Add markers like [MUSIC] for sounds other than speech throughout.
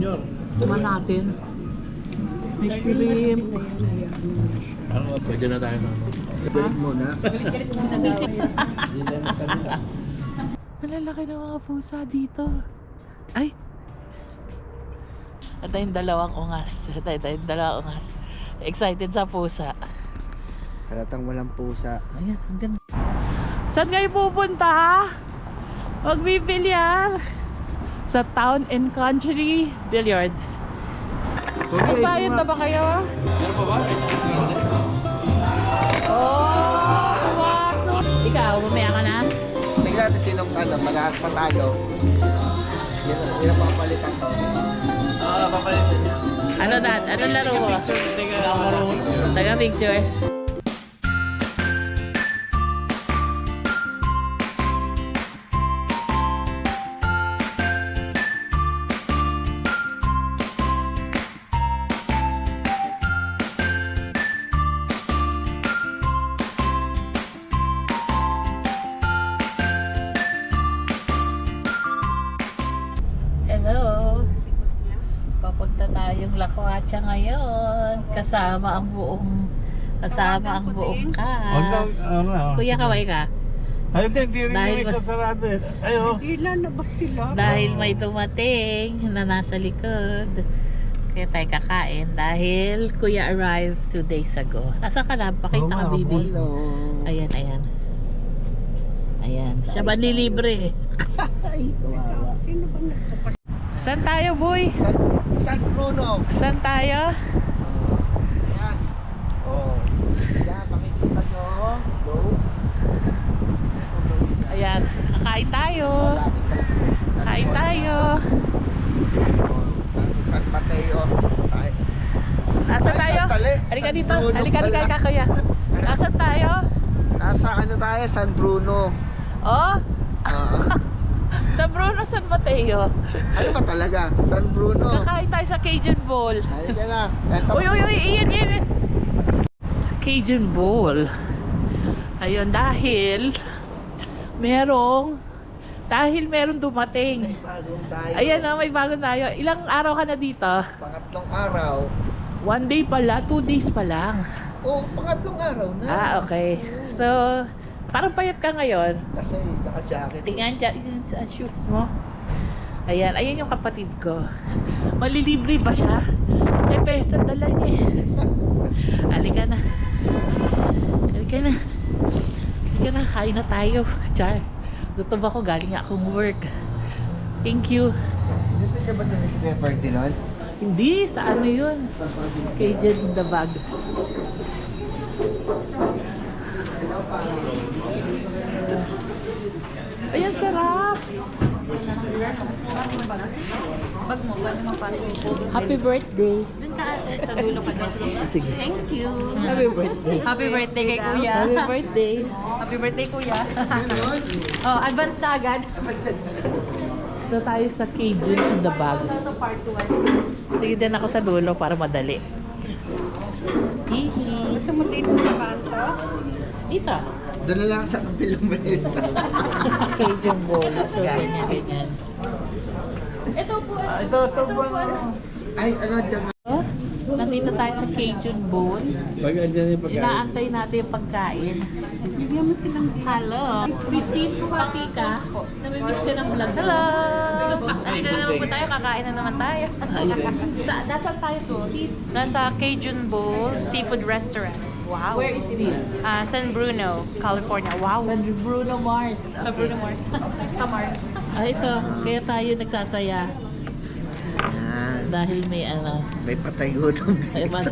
Kuman natin. May shrimp. Ano, pwede na tayo na. Balik muna. Malalaki ng mga pusa dito. Ay! At tayong dalawang ungas. At tayong dalawang ungas. Excited sa pusa. Halatang walang pusa. Ayan, ang ganda. Saan kayo pupunta ha? Magbibilyar. Sa Town and Country Billiards. Nagbayad na ba kayo? Meron pa ba? Oh, pumasok. Ikaw, mamaya ka na? Tingnan natin sinong ano, malahat pa tayo. Yan, yan ang papalitan ko. Ah, papalitan niya. Ano dad? Ano laro mo? Taga picture. Ngayon. Kasama ang buong kasama ang buong cast. ano. Kuya, kaway ka? Ay, hindi, hindi rin Dahil yung ba- isa sarado eh. Ay, oh. Na ba sila? Dahil may dumating na nasa likod. Kaya tayo kakain dahil kuya arrived two days ago. Nasa ka na? Pakita ka, baby. Hello. Ayan, ayan. Ayan. Siya manlilibre. Ay, kawawa. [LAUGHS] Sino ba nagbukas? Saan tayo, boy? San, San Bruno. Saan tayo? Yan. Oh. Yan, makikita nyo. Go. Ayan. Kakain tayo. Kain tayo. San Mateo. Ay, tayo? Halika San dito. Halika, halika, kuya. Nasaan tayo? Nasa ano tayo? San Bruno. Oh, Ah, sa Bruno San Mateo. ano ba talaga? San Bruno. Kakain tayo sa Cajun Bowl. Halika na. Eto. Uy, uy, uy, iyan, iyan. Sa Cajun Bowl. Ayun, dahil merong dahil meron dumating. Bagong tayo. Ayan na, may bago tayo. Ilang araw ka na dito? Pangatlong araw. One day pala, two days pa lang. Oh, pangatlong araw na. Ah, okay. So, parang payat ka ngayon. Kasi naka-jacket. Tingnan dyan yun sa shoes mo. Ayan, ayan yung kapatid ko. Malilibre ba siya? May pesa dala niya eh. Halika na. Halika na. Halika na, kain na tayo. Char. Gutom ako, galing akong work. Thank you. Gusto niya ba din si Kuya Ferdinand? Hindi, sa ano yun? Cajun in the bag. Ayan, sarap! Bag mo, paano magpapalito? Happy birthday! Doon ka ate, sa dulo ka doon. Sige. Thank you. Happy birthday! Happy birthday kay kuya. Happy birthday! Happy birthday kuya. [LAUGHS] oh, advance na agad. Ito tayo sa Cajun in the bag. Ito part 1. Sige din ako sa dulo para madali. Hihi. Gusto mo dito sa kanto? Dito. Doon na lang sa kabilang mesa. Cajun bowl. So, ganyan, ganyan. Ito po. ito, ito po. Ay, ano, dyan. Oh, nandito tayo sa Cajun bowl. Pag andyan yung pagkain. Inaantay natin yung pagkain. Bigyan mo silang. Hello. Christine, bumati ka. Namimiss ka ng vlog. Hello! Nandito na naman po tayo, kakain na naman tayo. Sa, nasaan tayo, Christine? Nasa Cajun Bowl Seafood Restaurant. Wow. Where is this? Ah, San Bruno, California. Wow. San Bruno Mars. Sa Bruno Mars. [LAUGHS] sa Mars. Ah, ito. Kaya tayo nagsasaya. Yan. Dahil may ano. May patay gutom Ay, dito. man.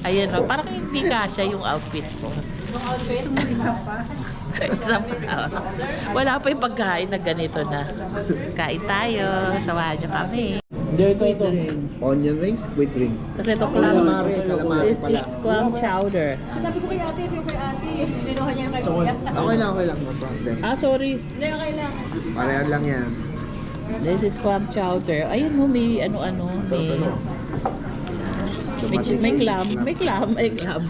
Ayan o. Parang hindi kasya yung outfit ko. Yung outfit? Isa pa. Wala pa yung pagkain na ganito na. Kain tayo. Samahan niyo kami. Hindi, ito, ito. Onion rings, squid ring. Kasi ito clam. Calamari, calamari This pala. is clam chowder. Sabi ko kay ate, ito yung kay ate. Binuha niya kay kuya. Okay lang, okay lang. No problem. Ah, sorry. Hindi, okay lang. Parehan lang yan. This is clam chowder. Ayun mo, may ano-ano. May, may, may yung clam. May clam. May clam.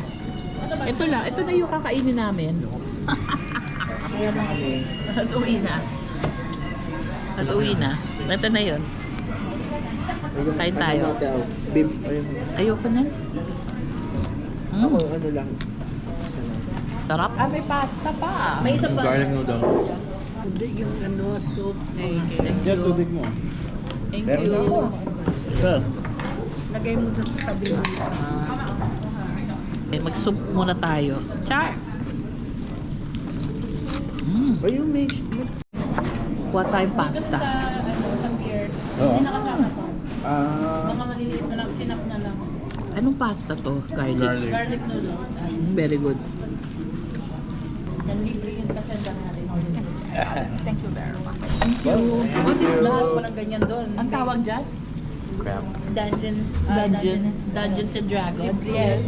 Ito lang. Ito na yung kakainin namin. Kaya na kami. Tapos uwi na. Tapos uwi na. Ito na yun. Yung Kain tayo. Ayoko na. Ako, Mm, ano lang. Sarap. Ah, may pasta pa. May isa pa. Garlic noodle. Hindi yung ano, soup. Thank Yan, tubig mo. Thank Meron you. na ako. Sir. Lagay mo sa tabi. Eh, mag-soup muna tayo. Char! Mm. Ayun, may... may- Kuha tayong pasta. Oo. nakasama to. Ah, Mga maliliit na lang, chinap na lang. Anong pasta to? Garlic. Garlic. Garlic noodles. Mm, very good. Thank you very much. Thank you. What is that? Walang ganyan doon. Ang tawag dyan? Dungeons. ah, Dungeons. Dungeons and Dragons. Yes.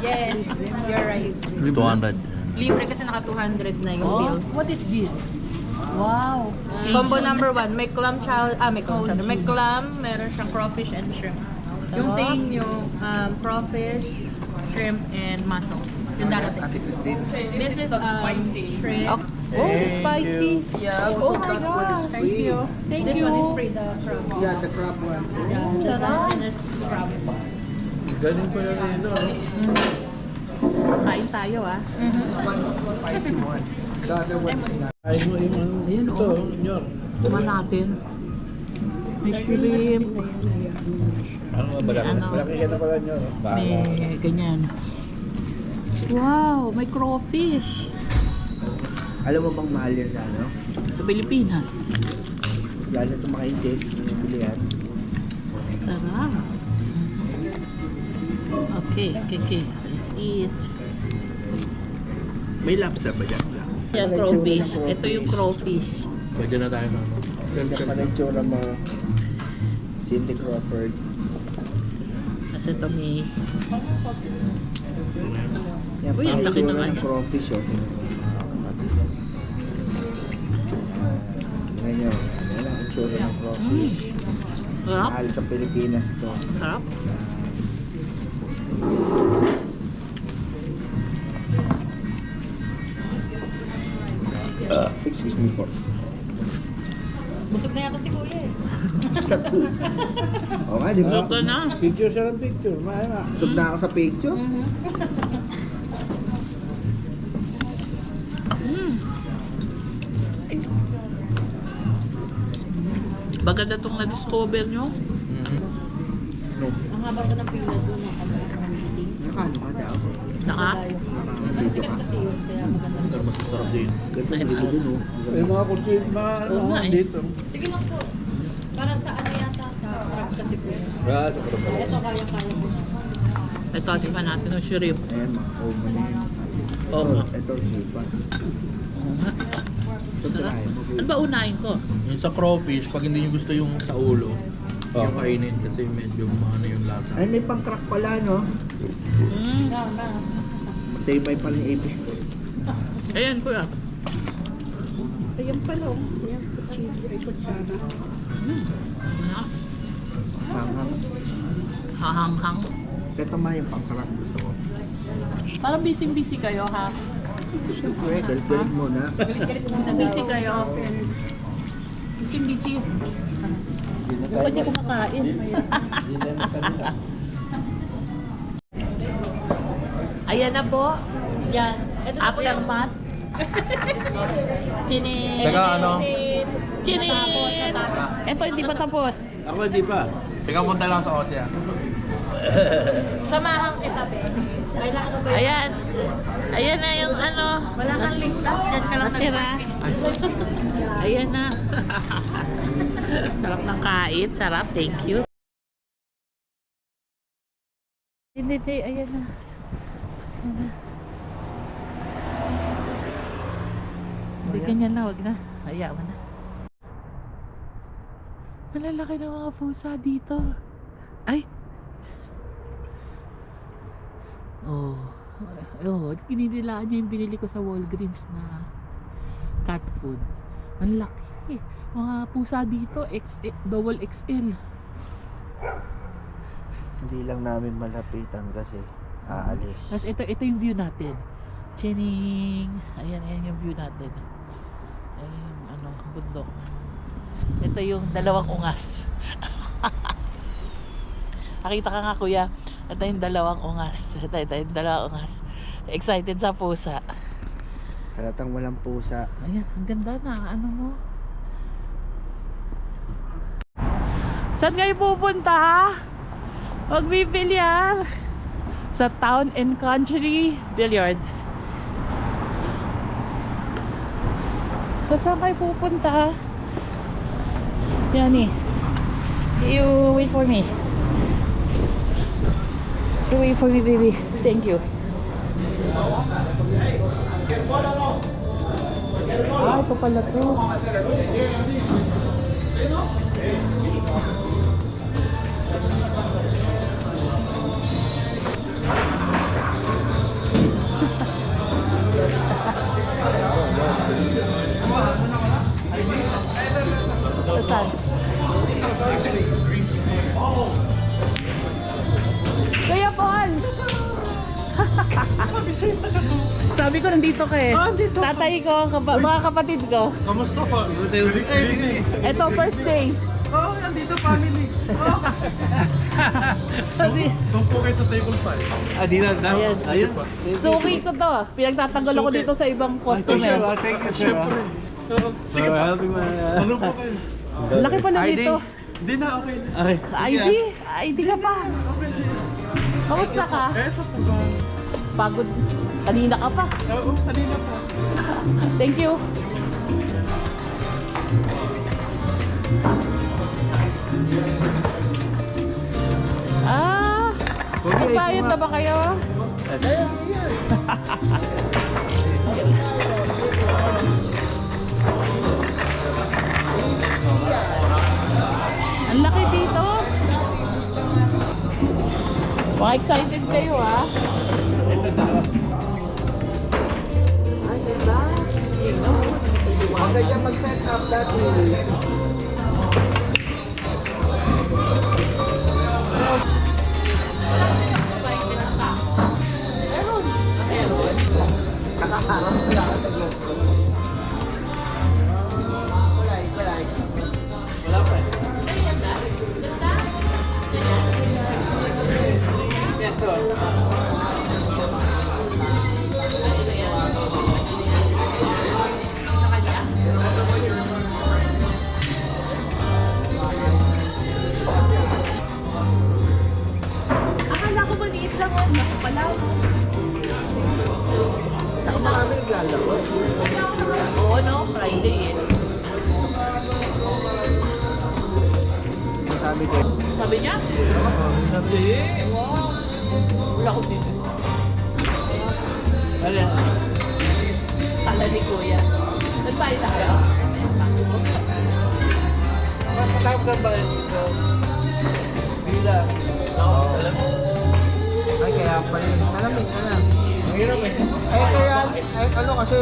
yes. You're right. 200. Libre kasi naka 200 na yung Oh, bill. what is this? Wow. Combo number one, may clam chow, ah, may clam chowder. May clam, meron siyang crawfish and shrimp. Yung sa inyo, um, crawfish, shrimp, and mussels. Yung darating. Ate Christine. This is um, shrimp. Oh, oh spicy. Yeah. Oh my God. Thank you. Thank this you. one is free, the crab. Yeah, the crab one. Yeah, the Sarap. Dungeness crab. Galing pala rin, no? Kain tayo ah. This one is the spicy one. The other one is not. Ay mo yung ano. Ayun, Ito, oh. senyor. Kumain natin. May shrimp. Ano ba May ano. Ka na pala nyo. May ganyan. Wow, may crawfish. Alam mo bang mahal yan sa ano? Sa Pilipinas. Lalo sa mga Indian, nabili yan. Sarap. Okay, okay, okay. Let's eat. May lobster ba dyan? Yan, crawfish. Ito yung crawfish. Pwede na tayo na. ano. Ganda pala yung tsura mo. Cindy Crawford. Kasi ito may... Yan Uy, ang laki tsura naman ng yan. crawfish. Oh. Tingnan. Ah, nyo. Yan ang tsura ng crawfish. Sarap. Mahal sa Pilipinas to. Sarap. Ah, excuse me po. Busog na yata si Kuya eh. [LAUGHS] Sa two. [LAUGHS] Oo nga, di ba? Ito na. Picture siya ng picture. Mahal na. Busog na ako sa picture. Mm. [LAUGHS] Maganda itong na-discover nyo. No. Ang haba ko ng pila doon ng kamera meeting. Nakano ka daw? Naka? Yun, kaya maganda. Pero masasarap din. Ganda ng video dun, oh. Yung mga kursi, mga ano, eh. dito. Sige lang po. Para sa ano yata, sa crab kasi po. Brad, Ito kaya-kaya na. Ito, tingnan natin yung shrimp. Ayan, mga common na yan. Oo. Ito, zipa. Oo nga. Ito, try. Ano ba unahin ko? Yung sa crawfish, pag hindi nyo gusto yung sa ulo, yung kainin kasi medyo maano yung lasa. Ay, may pang-crack pala, no? Mm. Matibay pala yung ipis. Ayan, kuya. Ayan pala, oh. Ayan, kutsara. Ay, kutsara. Mm. Hanghang. Hahanghang. Ito ma yung pang-crack gusto ko. Parang busy-busy kayo, ha? Siyempre, galit-galit muna. Galit mo sa Busy kayo. Busy-busy. Yung pa niya kumakain. [LAUGHS] Ayan na po. Yan. Ito na po yung Aftermath. Chinin. Teka, ano? Chinin. Ito, hindi pa tapos. Ako di pa. Teka, punta lang sa Oche. Ah. [LAUGHS] Samahan kita, be. Kailangan mo ba yun? Ayan. Ayan na yung ano. Wala kang ligtas, dyan ka lang Natira. Ayan na. [LAUGHS] Sarap ng kain. Sarap. Thank you. Hindi, hindi. Ayan na. Ayan na. Hindi ganyan na. Wag na. Hayaan mo na. Malalaki ng mga pusa dito. Ay! Oh. Oh, kinidilaan niya yung binili ko sa Walgreens na cat food. Ang laki. Mga pusa dito, X, double XL. Hindi lang namin malapitan kasi aalis. Tapos ito, ito yung view natin. Chining. Ayan, ayan yung view natin. Ayan ano, bundok. Ito yung dalawang ungas. [LAUGHS] Nakita ka nga kuya. Ito yung dalawang ungas. Ito yung dalawang ungas. Excited sa pusa. Halatang walang pusa. Ayan, ang ganda na. Ano mo? Saan kayo pupunta ha? Magbibilyar sa Town and Country Billiards. So, saan kayo pupunta? Yani, you wait for me. You wait for me, baby. Thank you. Ah, ito pala to. Saan? Sabi ko nandito ka eh. Tatay ko, kapa- mga kapatid ko. Kamusta po? Ito, first day. Oo, oh, nandito family. [LAUGHS] Kasi, Doon po kayo sa table 5. Ah, di na. Ayan. Ayun pa. suki ko to. Pinagtatanggol ako dito sa ibang customer. Thank you, sir. Sige pa. Ano po kayo? Laki pala dito. Hindi na, okay. ID? ID ka pa. Kamusta ka? Eto po ba? Pagod. Kanina ka pa. Oo, kanina po. [LAUGHS] Thank you. Ah, nagbayad na ba kayo? Ang laki dito. Mga excited kayo ah. Ay, ganda. Huwag ka dyan mag-set up dati. Kakaharap wala ka sa GoPro. Wala, eh, wala. eh. Akala Ano yan? Kala ni Kuya. Nagbayad na kayo? Tapos ba yun? Bila. ay kaya pa yun. Salamin ka na. Ang hirap eh. Ay kaya, ay ano kasi,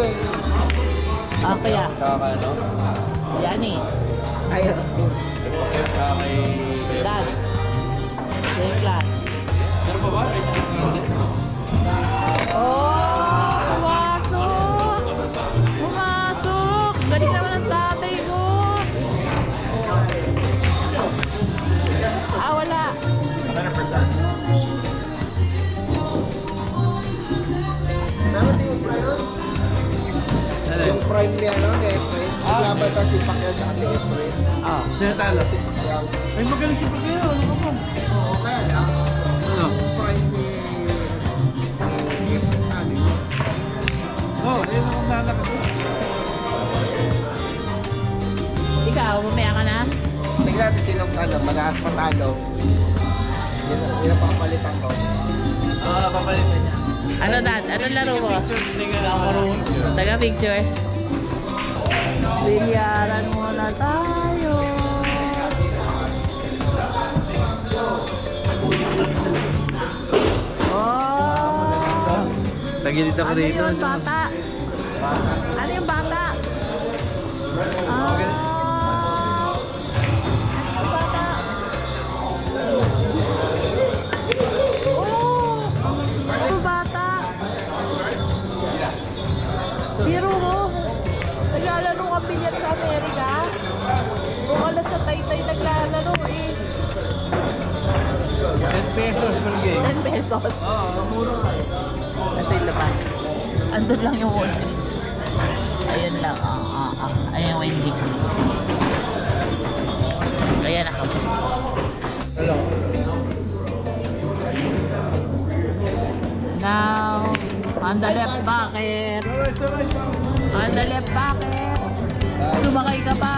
Ah, kaya. Saka ano? Yan eh. ay, Saka kay... Dad. Same plan. Ba? Ice natin sinong ano, malahat patalo. Yun, yun ang papalitan ko. Ah, papalitan niya. Ano, Dad? Ano laro mo? Taga picture. Bilyaran muna tayo. Oh! Tagilid ako Ano dito. bata? Ano yung bata? Ah. Ano yung pesos per game. 10 pesos. Oo, mura ka eh. Ito yung labas. Andun lang yung Walgreens. Ayun lang. Ah, ah, ah. Ayan yung Wendy's. Ayan ako. Hello. Now, on the left pocket. On the left pocket. Sumakay ka ba?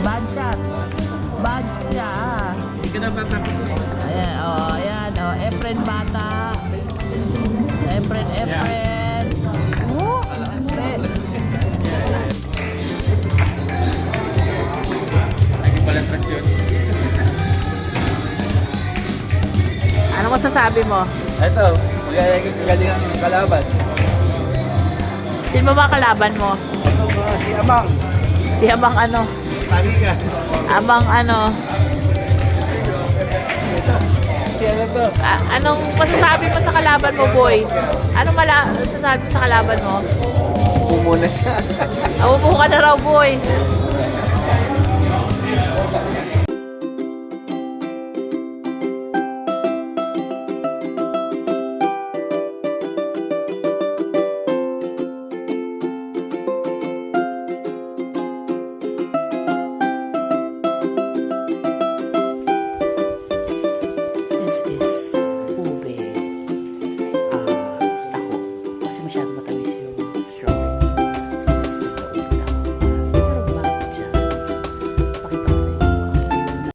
Bad shot. Bad shot. Na tatakot. Ayan, oh, ayan, oh, Efren bata. Efren, Efren. Woo! Efren. Lagi palang yun. Ano masasabi mo? Ito, magaling ang kalaban. Sino ba kalaban mo? Si Amang? Si Abang ano? Abang ano? Si ano to? A- anong masasabi mo sa kalaban mo, boy? Anong mala masasabi mo sa kalaban mo? Pumuna siya. Umupo ka na raw, boy.